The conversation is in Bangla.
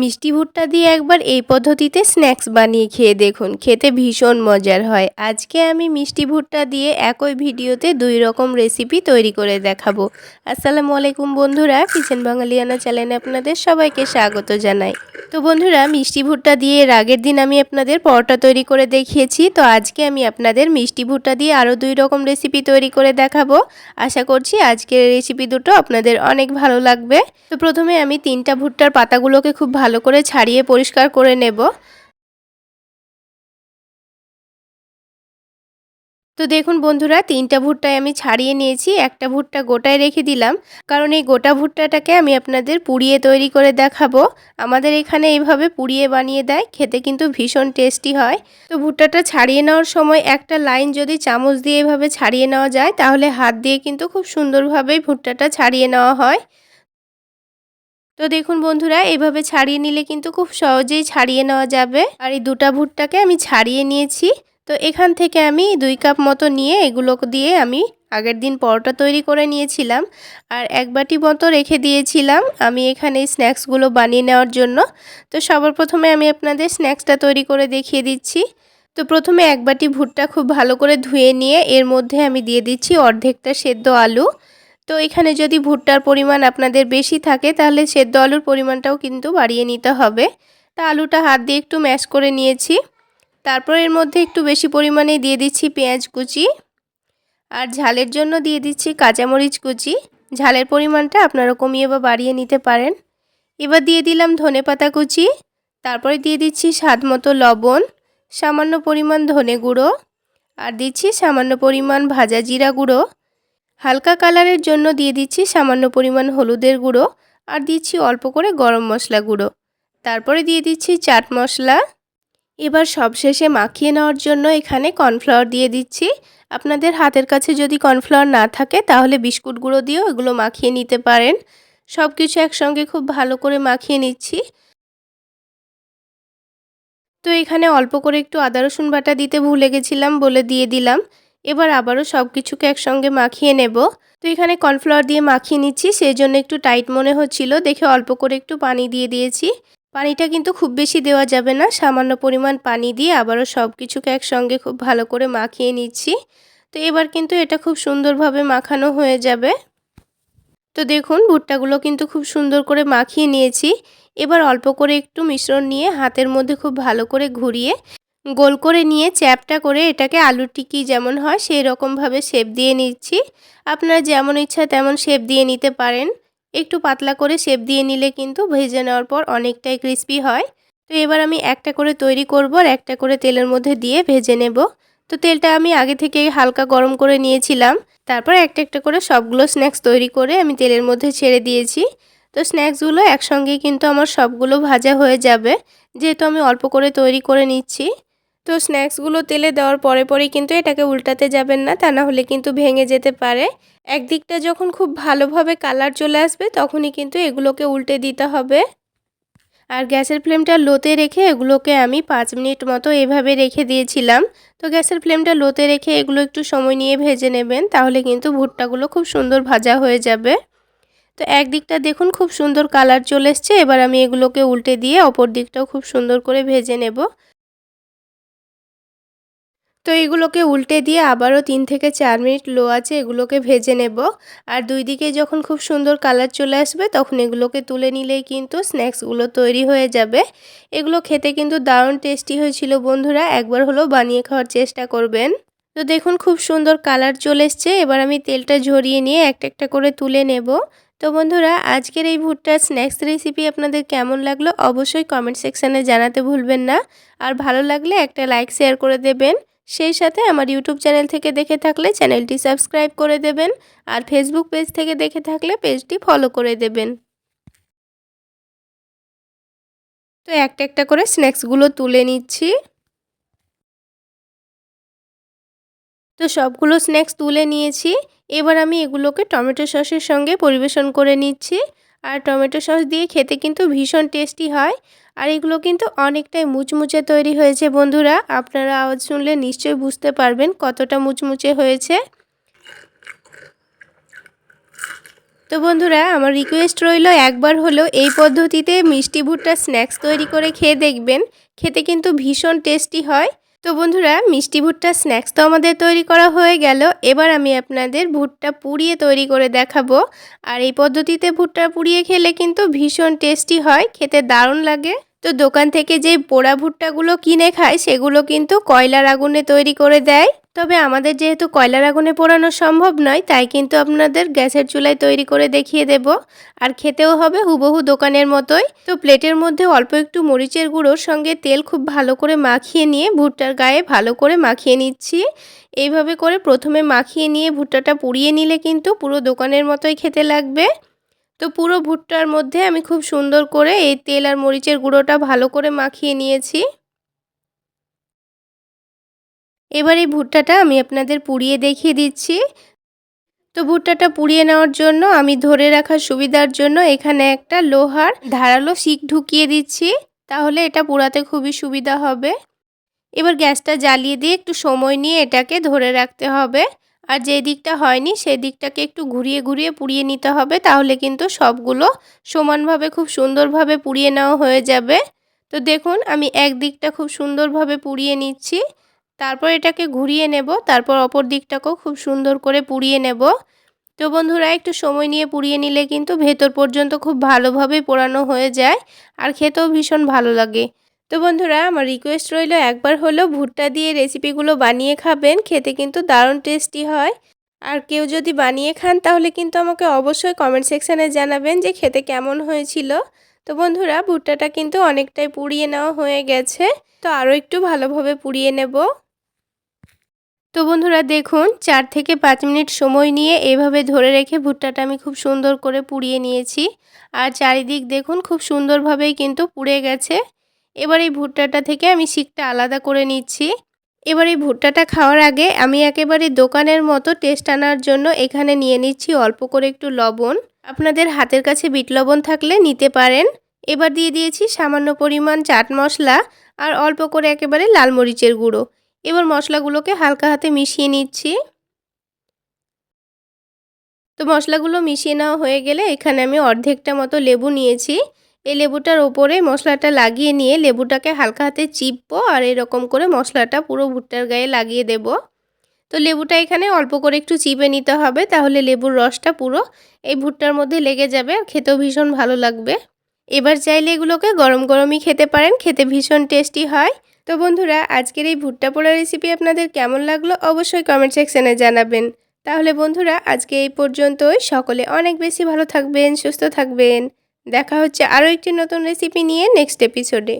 মিষ্টি ভুট্টা দিয়ে একবার এই পদ্ধতিতে স্ন্যাক্স বানিয়ে খেয়ে দেখুন, খেতে ভীষণ মজার হয়। আজকে আমি মিষ্টি ভুট্টা দিয়ে একই ভিডিওতে দুই রকম রেসিপি তৈরি করে দেখাবো। আসসালামু আলাইকুম বন্ধুরা, কিচেন বাঙালিয়ানা চ্যানেলে আপনাদের সবাইকে স্বাগত জানাই। তো বন্ধুরা, মিষ্টি ভুট্টা দিয়ে এর আগের দিন আমি আপনাদের পরোটা তৈরি করে দেখিয়েছি। তো আজকে আমি আপনাদের মিষ্টি ভুট্টা দিয়ে আরও দুই রকম রেসিপি তৈরি করে দেখাবো। আশা করছি আজকের রেসিপি দুটো আপনাদের অনেক ভালো লাগবে। তো প্রথমে আমি তিনটা ভুট্টার পাতাগুলোকে খুব ভালো করে ছাড়িয়ে পরিষ্কার করে নেব। তো দেখুন বন্ধুরা, তিনটা ভুট্টায় আমি ছাড়িয়ে নিয়েছি, একটা ভুট্টা গোটায় রেখে দিলাম। কারণ এই গোটা ভুট্টাটাকে আমি আপনাদের পুড়িয়ে তৈরি করে দেখাবো। আমাদের এখানে এইভাবে পুড়িয়ে বানিয়ে দেয়, খেতে কিন্তু ভীষণ টেস্টি হয়। তো ভুট্টাটা ছাড়িয়ে নেওয়ার সময় একটা লাইন যদি চামচ দিয়ে এভাবে ছাড়িয়ে নেওয়া যায়, তাহলে হাত দিয়ে কিন্তু খুব সুন্দরভাবেই ভুট্টাটা ছাড়িয়ে নেওয়া হয়। তো দেখুন বন্ধুরা, এভাবে ছাড়িয়ে নিলে কিন্তু খুব সহজেই ছাড়িয়ে নেওয়া যাবে। আর এই দুটা ভুট্টাকে আমি ছাড়িয়ে নিয়েছি। তো এখান থেকে আমি দুই কাপ মতো নিয়ে এগুলো দিয়ে আমি আগের দিন পরোটা তৈরি করে নিয়েছিলাম। আর এক বাটি মতো রেখে দিয়েছিলাম আমি এখানে স্ন্যাক্সগুলো বানিয়ে নেওয়ার জন্য। তো সবার প্রথমে আমি আপনাদের স্ন্যাক্সটা তৈরি করে দেখিয়ে দিচ্ছি। তো প্রথমে এক বাটি ভুট্টা খুব ভালো করে ধুয়ে নিয়ে এর মধ্যে আমি দিয়ে দিচ্ছি অর্ধেকটা সেদ্ধ আলু। তো এখানে যদি ভুট্টার পরিমাণ আপনাদের বেশি থাকে তাহলে সেদ্ধ আলুর পরিমাণটাও কিন্তু বাড়িয়ে নিতে হবে। তা আলুটা হাত দিয়ে একটু ম্যাশ করে নিয়েছি। তারপর এর মধ্যে একটু বেশি পরিমাণে দিয়ে দিচ্ছি পেঁয়াজ কুচি আর ঝালের জন্য দিয়ে দিচ্ছি কাঁচামরিচ কুচি। ঝালের পরিমাণটা আপনারা কমিয়ে বা বাড়িয়ে নিতে পারেন। এবার দিয়ে দিলাম ধনে পাতা কুচি। তারপরে দিয়ে দিচ্ছি স্বাদ মতো লবণ, সামান্য পরিমাণ ধনে গুঁড়ো আর দিচ্ছি সামান্য পরিমাণ ভাজা জিরা গুঁড়ো। হালকা কালারের জন্য দিয়ে দিচ্ছি সামান্য পরিমাণ হলুদের গুঁড়ো আর দিচ্ছি অল্প করে গরম মশলা গুঁড়ো। তারপরে দিয়ে দিচ্ছি চাট মশলা। এবার সবশেষে মাখিয়ে নেওয়ার জন্য এখানে কর্নফ্লাওয়ার দিয়ে দিচ্ছি। আপনাদের হাতের কাছে যদি কর্নফ্লাওয়ার না থাকে, তাহলে বিস্কুট গুঁড়ো দিয়েও এগুলো মাখিয়ে নিতে পারেন। সব কিছু একসঙ্গে খুব ভালো করে মাখিয়ে নিচ্ছি। তো এখানে অল্প করে একটু আদা, রসুন বাটা দিতে ভুলে গেছিলাম বলে দিয়ে দিলাম। এবার আবারও সব কিছুকে একসঙ্গে মাখিয়ে নেব। তো এখানে কর্নফ্লাওয়ার দিয়ে মাখিয়ে নিচ্ছি সেই জন্য একটু টাইট মনে হচ্ছিল। দেখে অল্প করে একটু পানি দিয়ে দিয়েছি। পানিটা কিন্তু খুব বেশি দেওয়া যাবে না। সামান্য পরিমাণ পানি দিয়ে আবারও সব কিছুকে একসঙ্গে খুব ভালো করে মাখিয়ে নিচ্ছি। তো এবার কিন্তু এটা খুব সুন্দরভাবে মাখানো হয়ে যাবে। তো দেখুন, ভুট্টাগুলো কিন্তু খুব সুন্দর করে মাখিয়ে নিয়েছি। এবার অল্প করে একটু মিশ্রণ নিয়ে হাতের মধ্যে খুব ভালো করে ঘুরিয়ে গোল করে নিয়ে চ্যাপটা করে এটাকে আলুর টিকি যেমন হয়, সেই রকমভাবে শেপ দিয়ে নিচ্ছি। আপনারা যেমন ইচ্ছা তেমন শেপ দিয়ে নিতে পারেন। একটু পাতলা করে শেপ দিয়ে নিলে কিন্তু ভেজে নেওয়ার পর অনেকটাই ক্রিস্পি হয়। তো এবার আমি একটা করে তৈরি করব আর একটা করে তেলের মধ্যে দিয়ে ভেজে নেব। তো তেলটা আমি আগে থেকে হালকা গরম করে নিয়েছিলাম। তারপর একটা একটা করে সবগুলো স্ন্যাক্স তৈরি করে আমি তেলের মধ্যে ছেড়ে দিয়েছি। তো স্ন্যাক্সগুলো একসঙ্গে কিন্তু আমার সবগুলো ভাজা হয়ে যাবে। যেহেতু আমি অল্প করে তৈরি করে নিচ্ছি। তো স্ন্যাক্সগুলো তেলে দেওয়ার পরে পরেই কিন্তু এটাকে উল্টাতে যাবেন না, তা না হলে কিন্তু ভেঙে যেতে পারে। একদিকটা যখন খুব ভালোভাবে কালার চলে আসবে, তখনই কিন্তু এগুলোকে উল্টে দিতে হবে। আর গ্যাসের ফ্লেমটা লোতে রেখে এগুলোকে আমি পাঁচ মিনিট মতো এভাবে রেখে দিয়েছিলাম। তো গ্যাসের ফ্লেমটা লোতে রেখে এগুলো একটু সময় নিয়ে ভেজে নেবেন, তাহলে কিন্তু ভুট্টাগুলো খুব সুন্দর ভাজা হয়ে যাবে। তো একদিকটা দেখুন খুব সুন্দর কালার চলে এসছে, এবার আমি এগুলোকে উল্টে দিয়ে অপর দিকটাও খুব সুন্দর করে ভেজে নেব। তো এগুলোকে উল্টে দিয়ে আবারও তিন থেকে চার মিনিট লো আছে এগুলোকে ভেজে নেব। আর দুই দিকে যখন খুব সুন্দর কালার চলে আসবে তখন এগুলোকে তুলে নিলেই কিন্তু স্ন্যাক্সগুলো তৈরি হয়ে যাবে। এগুলো খেতে কিন্তু দারুণ টেস্টি হয়েছিল বন্ধুরা, একবার হলেও বানিয়ে খাওয়ার চেষ্টা করবেন। তো দেখুন খুব সুন্দর কালার চলে এসছে, এবার আমি তেলটা ঝরিয়ে নিয়ে একটা একটা করে তুলে নেব। তো বন্ধুরা, আজকের এই ভুট্টার স্ন্যাক্স রেসিপি আপনাদের কেমন লাগল অবশ্যই কমেন্ট সেকশানে জানাতে ভুলবেন না। আর ভালো লাগলে একটা লাইক, শেয়ার করে দেবেন। সেই সাথে আমার ইউটিউব চ্যানেল থেকে দেখে থাকলে চ্যানেলটি সাবস্ক্রাইব করে দেবেন আর ফেসবুক পেজ থেকে দেখে থাকলে পেজটি ফলো করে দেবেন। তো একটা একটা করে স্ন্যাক্সগুলো তুলে নিচ্ছি। তো সবগুলো স্ন্যাক্স তুলে নিয়েছি। এবার আমি এগুলোকে টমেটো সসের সঙ্গে পরিবেশন করে নিচ্ছি। আর টমেটো সস দিয়ে খেতে কিন্তু ভীষণ টেস্টি হয়। আর এগুলো কিন্তু অনেকটাই মুচমুচে তৈরি হয়েছে বন্ধুরা। আপনারা আওয়াজ শুনলে নিশ্চয়ই বুঝতে পারবেন কতটা মুচমুচে হয়েছে। তো বন্ধুরা, আমার রিকোয়েস্ট রইল একবার হলো এই পদ্ধতিতে মিষ্টি ভুট্টা স্ন্যাক্স তৈরি করে খেয়ে দেখবেন। খেতে কিন্তু ভীষণ টেস্টি হয়। তো বন্ধুরা, মিষ্টি ভুট্টা স্ন্যাক্স তো আমাদের তৈরি করা হয়ে গেল। এবার আমি আপনাদের ভুট্টা পুড়িয়ে তৈরি করে দেখাবো। আর এই পদ্ধতিতে ভুট্টা পুড়িয়ে খেলে কিন্তু ভীষণ টেস্টি হয়, খেতে দারুণ লাগে। তো দোকান থেকে যে পোড়া ভুট্টাগুলো কিনে খায়, সেগুলো কিন্তু কয়লার আগুনে তৈরি করে দেয়। তবে আমাদের যেহেতু কয়লার আগুনে পোড়ানো সম্ভব নয়, তাই কিন্তু আপনাদের গ্যাসের চুলায় তৈরি করে দেখিয়ে দেব। আর খেতেও হবে হুবহু দোকানের মতোই। তো প্লেটের মধ্যে অল্প একটু মরিচের গুঁড়োর সঙ্গে তেল খুব ভালো করে মাখিয়ে নিয়ে ভুট্টার গায়ে ভালো করে মাখিয়ে নিচ্ছি। এইভাবে করে প্রথমে মাখিয়ে নিয়ে ভুট্টাটা পুড়িয়ে নিলে কিন্তু পুরো দোকানের মতোই খেতে লাগবে। তো পুরো ভুট্টার মধ্যে আমি খুব সুন্দর করে এই তেল আর মরিচের গুঁড়োটা ভালো করে মাখিয়ে নিয়েছি। এবার এই ভুট্টাটা আমি আপনাদের পুড়িয়ে দেখিয়ে দিচ্ছি। তো ভুট্টাটা পুড়িয়ে নেওয়ার জন্য আমি ধরে রাখার সুবিধার জন্য এখানে একটা লোহার ধারালো শিক ঢুকিয়ে দিচ্ছি। তাহলে এটা পোড়াতে খুবই সুবিধা হবে। এবার গ্যাসটা জ্বালিয়ে দিয়ে একটু সময় নিয়ে এটাকে ধরে রাখতে হবে। আর যে দিকটা হয়নি সেই দিকটাকে একটু ঘুরিয়ে ঘুরিয়ে পুড়িয়ে নিতে হবে। তাহলে কিন্তু সবগুলো সমানভাবে খুব সুন্দরভাবে পুড়িয়ে নেওয়া হয়ে যাবে। তো দেখুন আমি এক দিকটা খুব সুন্দরভাবে পুড়িয়ে নিচ্ছি। তারপর এটাকে ঘুরিয়ে নেব, তারপর অপর দিকটাকেও খুব সুন্দর করে পুড়িয়ে নেব। তো বন্ধুরা, একটু সময় নিয়ে পুড়িয়ে নিলে কিন্তু ভেতর পর্যন্ত খুব ভালোভাবে পোড়ানো হয়ে যায় আর খেতেও ভীষণ ভালো লাগে। তো বন্ধুরা, আমার রিকোয়েস্ট রইল একবার হলেও ভুট্টা দিয়ে রেসিপিগুলো বানিয়ে খাবেন, খেতে কিন্তু দারুণ টেস্টি হয়। আর কেউ যদি বানিয়ে খান, তাহলে কিন্তু আমাকে অবশ্যই কমেন্ট সেকশানে জানাবেন যে খেতে কেমন হয়েছিল। তো বন্ধুরা, ভুট্টাটা কিন্তু অনেকটাই পুড়িয়ে নেওয়া হয়ে গেছে, তো আরও একটু ভালোভাবে পুড়িয়ে নেব। তো বন্ধুরা দেখুন, চার থেকে পাঁচ মিনিট সময় নিয়ে এভাবে ধরে রেখে ভুট্টাটা আমি খুব সুন্দর করে পুড়িয়ে নিয়েছি। আর চারিদিক দেখুন, খুব সুন্দরভাবেই কিন্তু পুড়ে গেছে। এবার এই ভুট্টাটা থেকে আমি শিকটা আলাদা করে নিচ্ছি। এবার এই ভুট্টাটা খাওয়ার আগে আমি একেবারে দোকানের মতো টেস্ট আনার জন্য এখানে নিয়ে নিচ্ছি অল্প করে একটু লবণ। আপনাদের হাতের কাছে বিট লবণ থাকলে নিতে পারেন। এবার দিয়ে দিয়েছি সামান্য পরিমাণ চাট মশলা আর অল্প করে একেবারে লাল মরিচের গুঁড়ো। এবার মশলাগুলোকে হালকা হাতে মিশিয়ে নিচ্ছি। তো মশলাগুলো মিশিয়ে নেওয়া হয়ে গেলে এখানে আমি অর্ধেকটা মতো লেবু নিয়েছি। এই লেবুটার ওপরে মশলাটা লাগিয়ে নিয়ে লেবুটাকে হালকা হাতে চিপবো আর এরকম করে মশলাটা পুরো ভুট্টার গায়ে লাগিয়ে দেব। তো লেবুটা এখানে অল্প করে একটু চিপে নিতে হবে তাহলে লেবুর রসটা পুরো এই ভুট্টার মধ্যে লেগে যাবে আর খেতেও ভীষণ ভালো লাগবে। এবার চাইলে এগুলোকে গরম গরমই খেতে পারেন, খেতে ভীষণ টেস্টি হয়। তো বন্ধুরা, আজকের এই ভুট্টা পোড়া রেসিপি আপনাদের কেমন লাগল অবশ্যই কমেন্ট সেকশানে জানাবেন। তাহলে বন্ধুরা, আজকে এই পর্যন্তই। সকলে অনেক বেশি ভালো থাকবেন, সুস্থ থাকবেন। দেখা হচ্ছে আরও একটি নতুন রেসিপি নিয়ে নেক্সট এপিসোডে